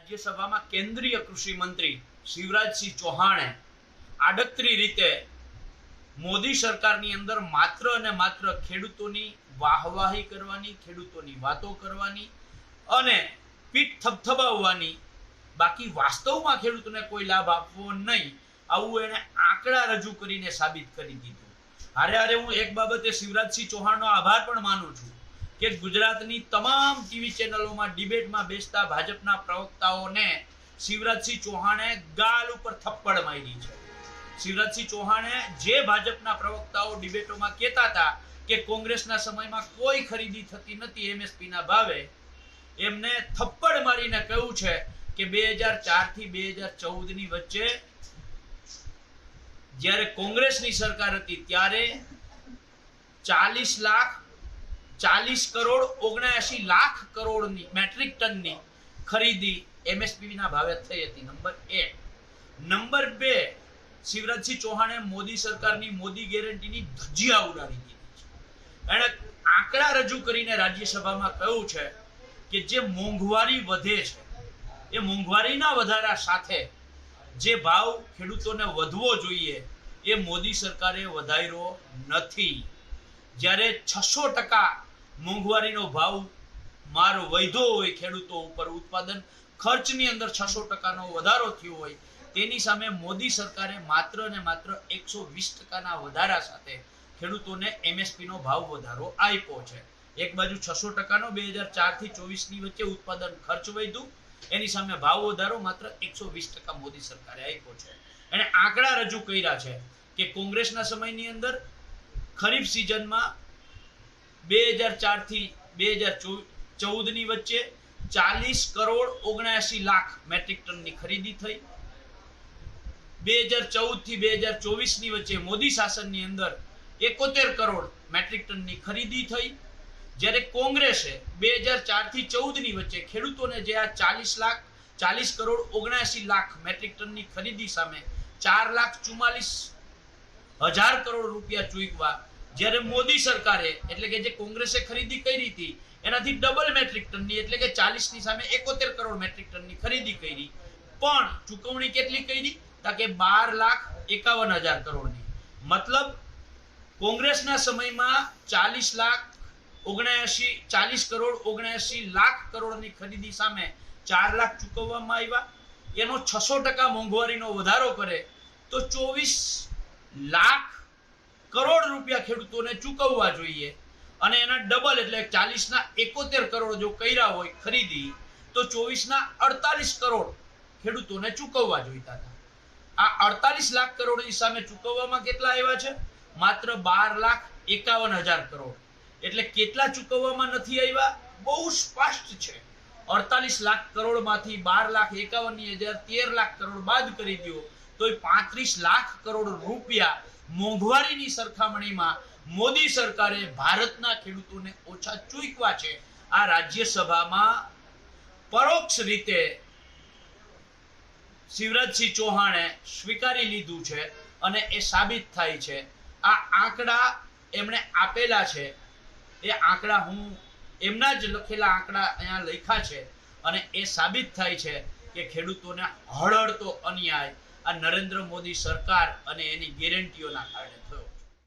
રાજ્યસભામાં કેન્દ્રીય કૃષિ મંત્રી શિવરાજસિંહ ચૌહાણે આડકતરી રીતે મોદી સરકારની અંદર માત્ર અને માત્ર ખેડૂતોની વાહવાહી કરવાની, ખેડૂતોની વાતો કરવાની અને પીઠ થપથપાવવાની. બાકી વાસ્તવમાં ખેડૂતોને કોઈ લાભ આપવો નહીં. આવું એને આંકડા રજૂ કરીને સાબિત કરી દીધું. હારે હારે હું એક બાબતે શિવરાજસિંહ ચૌહાણનો આભાર પણ માનું છું. કે ગુજરાતની તમામ ટીવી ચેનલોમાં ડિબેટમાં બેસતા ભાજપના પ્રવક્તાઓને શિવરાજસિંહ ચૌહાણે ગાલ ઉપર થપ્પડ મારી છે. શિવરાજસિંહ ચૌહાણે જે ભાજપના પ્રવક્તાઓ ડિબેટોમાં કહેતા હતા કે કોંગ્રેસના સમયમાં કોઈ ખરીદી થતી નથી એમએસપીના ભાવે, એમને થપ્પડ મારીને કહ્યું છે કે બે હજાર ચારથી બે હજાર ચૌદની વચ્ચે જ્યારે કોંગ્રેસની સરકાર હતી ત્યારે ચાલીસ લાખ ચાલીસ કરોડ ઓગણએસી લાખ કરોડની મેટ્રિક ટનની ખરીદી એમએસપી ના ભાવે થઈ હતી. નંબર એક નંબર બે, શિવરાજસિંહ ચૌહાણે મોદી સરકારની મોદી ગેરંટીની ધજિયા ઉડાવી દીધી છે. એણે આંકડા રજૂ કરીને રાજ્યસભામાં કહ્યું છે કે જે મોંઘવારી વધે છે, એ મોંઘવારીના વધારા સાથે જે ભાવ ખેડૂતોને વધવો જોઈએ, એ મોદી સરકારે વધાર્યો નથી. જ્યારે છસો ટકા મોંઘવારીનો ભાવ માર વૈધો હોય ખેડૂતો ઉપર ઉત્પાદન, ખર્ચની અંદર છસો ટકાનો વધારો થયો હોય, તેની સામે મોદી સરકારે માત્ર ને માત્ર એકસો વીસ ટકાના વધારા સાથે ખેડૂતોને એમએસપીનો ભાવ વધારો આપ્યો છે. એક બાજુ છસો ટકાનો, બે હજાર ચારથી ચોવીસની વચ્ચે ઉત્પાદન ખર્ચ વધ્યું, એની સામે ભાવ વધારો માત્ર એકસો વીસ ટકા મોદી સરકારે આપ્યો છે. એણે આંકડા રજૂ કર્યા છે કે કોંગ્રેસના સમયની અંદર ખરીફ સિઝનમાં બે હજાર ચારથી બે હજાર ચૌદની વચ્ચે ચાલીસ કરોડ ઓગણસી લાખ મેટ્રિક ટનની ખરીદી થઈ. બે હજાર ચૌદથી બે હજાર ચોવીસની વચ્ચે મોદી શાસનની અંદર એકોતેર કરોડ મેટ્રિક ટનની ખરીદી થઈ. જ્યારે કોંગ્રેસે બે હજાર ચારથી ચૌદની વચ્ચે ખેડૂતોને જે આ ચાલીસ લાખ, ચાલીસ કરોડ ઓગણસી લાખ મેટ્રિક ટનની ખરીદી સામે ચાર લાખ ચુમ્માલીસ હજાર કરોડ રૂપિયા ચૂકવા જ્યારે મોદી સરકારે, એટલે કે જે કોંગ્રેસે ખરીદી કરી હતી, એનાથી ડબલ મેટ્રિક ટનની, એટલે કે ચાલીસની સામે એકોતેર કરોડ મેટ્રિક ટનની ખરીદી કરી. પણ ચૂકવણી કેટલી કરી? તા કે બાર લાખ એકાવન હજાર કરોડની. મતલબ, કોંગ્રેસના સમયમાં ચાલીસ લાખ ઓગણએસી ચાલીસ કરોડ ઓગણએસી લાખ કરોડની ખરીદી સામે ચાર લાખ ચૂકવવામાં આવ્યા. એનો છસો ટકા મોંઘવારીનો વધારો કરે તો ચોવીસ લાખ કરોડ રૂપિયા ખેડૂતોને ચૂકવવા જોઈએ અને એના ડબલ એટલે ચાલીસના એકોતેર કરોડ જો કર્યા હોય ખરીદી, તો ચોવીસના અડતાલીસ કરોડ ખેડૂતોને ચૂકવવા જોઈતા હતા. આ અડતાલીસ લાખ કરોડની સામે ચૂકવવામાં કેટલા આવ્યા છે? માત્ર બાર લાખ એકાવન હજાર કરોડ. એટલે કેટલા ચૂકવવામાં નથી આવ્યા? બહુ સ્પષ્ટ છે. અડતાલીસ લાખ કરોડમાંથી બાર લાખ એકાવન હજાર તેર લાખ કરોડ બાદ કરી દો તો પાંત્રીસ લાખ કરોડ રૂપિયા મોંઘવારીની સરખામણીમાં મોદી સરકારે ભારતના ખેડૂતોને ઓછા ચૂકવા છે. આ રાજ્યસભામાં પરોક્ષ રીતે શિવરાજસિંહ ચૌહાણે સ્વીકારી લીધું છે અને એ સાબિત થાય છે. આ આંકડા એમણે આપેલા છે. એ આંકડા હું એમના જ લખેલા આંકડા અહીંયા લખ્યા છે અને એ સાબિત થાય છે કે ખેડૂતોને હળહળતો અન્યાય આ નરેન્દ્ર મોદી સરકાર અને એની ગેરંટીઓના કારણે થયો.